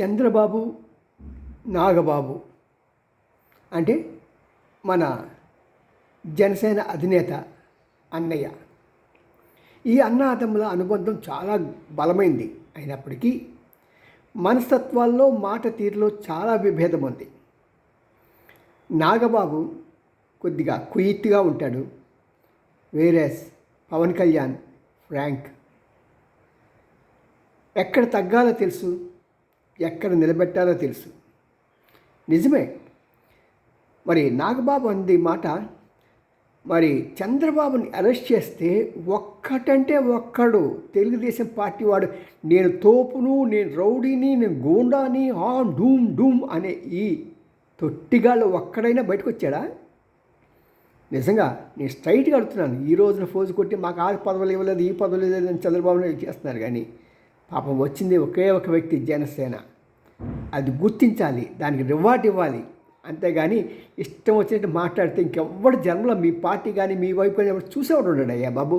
చంద్రబాబు నాగబాబు అంటే మన జనసేన అధినేత అన్నయ్య. ఈ అన్నాతమ్ముల అనుబంధం చాలా బలమైంది అయినప్పటికీ మనస్తత్వాల్లో మాట తీరులో చాలా విభేదం ఉంది. నాగబాబు కొద్దిగా కుయిత్తుగా ఉంటాడు. Whereas Pawan Kalyan frank. ఎక్కడ తగ్గాలో తెలుసు. ఎక్కడ నిలబెట్టాలో తెలుసు. నిజమే. మరి నాగబాబు అంది మాట మరి చంద్రబాబుని అరెస్ట్ చేస్తే ఒక్కటంటే ఒక్కడు తెలుగుదేశం పార్టీ వాడు నేను తోపును నేను రౌడీని నేను గూండాని ఆ డూమ్ డూమ్ అనే ఈ తొట్టిగాళ్ళు ఒక్కడైనా బయటకు వచ్చాడా నిజంగా నేను స్ట్రైట్గా అడుగుతున్నాను ఈ రోజున ఫోజు కొట్టి మాకు ఆ పదవులు ఇవ్వలేదు ఈ పదవులు ఇవ్వలేదు అని చంద్రబాబు నాయుడు చేస్తున్నారు కానీ పాపం వచ్చింది ఒకే ఒక వ్యక్తి జనసేన. అది గుర్తించాలి దానికి రివార్డ్ ఇవ్వాలి. అంతేగాని ఇష్టం వచ్చినట్టు మాట్లాడితే ఇంకెవ్వడు జన్మలో మీ పార్టీ కానీ మీ వైపు కానీ ఎవరు చూసేవాడు ఉండడు అయ్యా బాబు.